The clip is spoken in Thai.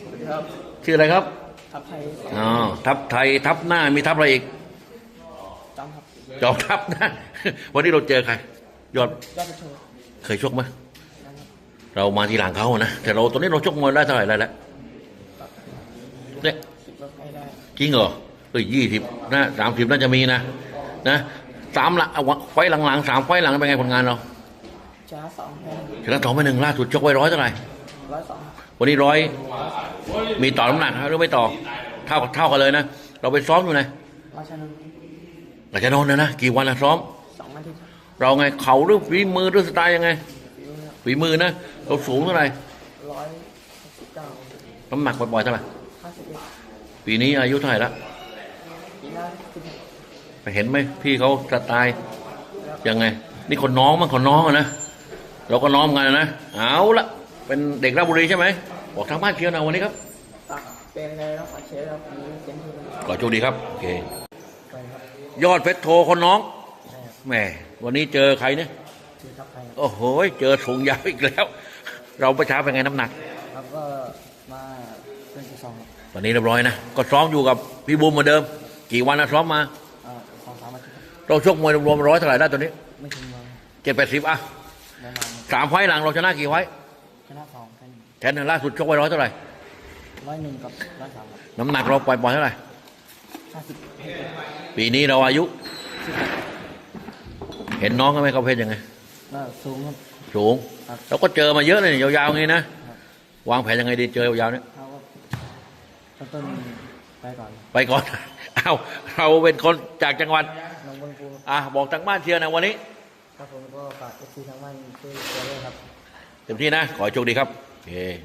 สวัสดีครับชื่ออะไรครับทัพไทยอ๋อทับไทยทับหน้ามีทับอะไรอีกจำครับจอมทับนะวันนี้เราเจอใครยอดยอดประโชว์เคยชกไหมนะครับเรามาทีหลังเขาอะนะแต่เราตอนนี้เราชกมวยได้เท่าไหร่แล้วละเนี่ยคิดว่าใกล้ได้จริงเหรอเอ้ยยี่สิบนะสามสิบน่าจะมีนะนะสามหลังเอาวะไฟล์หลังๆสามไฟล์หลังเป็นไงผลงานเราชนะสองแพ้ชนะสองไปหนึ่งล่าสุดชกไว้ร้อยเท่าไหร่ร้อยสองวันนี้ร้อย มีต่อน้ำหนักหรือไม่ต่อ เท่าเท่ากันเลยนะ เราไปซ้อมอยู่ไหนราชนนท์หลังจากนอนนะนะ กี่วันละซ้อมสองอาทิตย์เราไงเข่าหรือฝีมือหรือสไตล์ยังไงฟิวเนี่ยฝีมือนะ เราสูงเท่าไหร่ร้อยหกสิบเก้าน้ำหนักบ่อยๆเท่าไหร่ห้าสิบเอ็ดปีนี้อายุเท่าไหร่ละปีหน้าสิบหกไปเห็นไหมพี่เขาสไตล์ยังไง นี่คนน้องมั้งคนน้องอะนะเราก็น้องกันนะเอาละเป็นเด็กราชบุรีใช่ไหม บอกทางบ้านเชียร์หนะวันนี้ครับตักเป็นไงแล้วฝากเชียร์เราปีนี้เต็มที่เลยขอโชคดีครับโอเคไปครับยอดเพชรโทคนน้องใช่ครับแหมวันนี้เจอใครเนี่ยชื่อทัพไทยครับโอ้โหเจอสูงยาวอีกแล้ว เราประช้าเป็นไงน้ำหนัก ครับก็มาเป็นที่สองครับตอนนี้เรียบร้อยนะก็ซ้อมอยู่กับพี่บูมเหมือนเดิม กี่วันนะซ้อมมาอ่าสองสามอาทิตย์ครับเราชกมวยรวมๆร้อยเท่าไหร่ได้ตอนนี้ไม่ถึงวันเจ็ดแปดสิบอะประมาณสามไฟล์หลังเราชนะกี่ไฟล์ชนะสอง แพ้หนึ่งแทนล่าสุดชกไว้ร้อยเท่าไหร่ร้อยหนึ่งกับร้อยสามครับน้ำหนักเราปล่อยๆเท่าไหร่ห้าสิบปีนี้เราอายุ เห็นน้องกันไหมเขาเพชรยังไงก็สูงครับ สูงครับ เราก็เจอมาเยอะเลยยาวๆงี้นะ วางแผนยังไงดีเจอยาวๆเนี่ยเขาก็ต้นไปก่อนไปก่อน เอาเราเป็นคนจากจังหวัดน้องบนปูอะบอกทางบ้านเชียร์หนะวันนี้ ครับผมก็ฝากเอฟซีทั้งบ้านช่วยเชียร์ด้วยครับ เต็มที่นะ ขอให้โชคดีครับ โอเค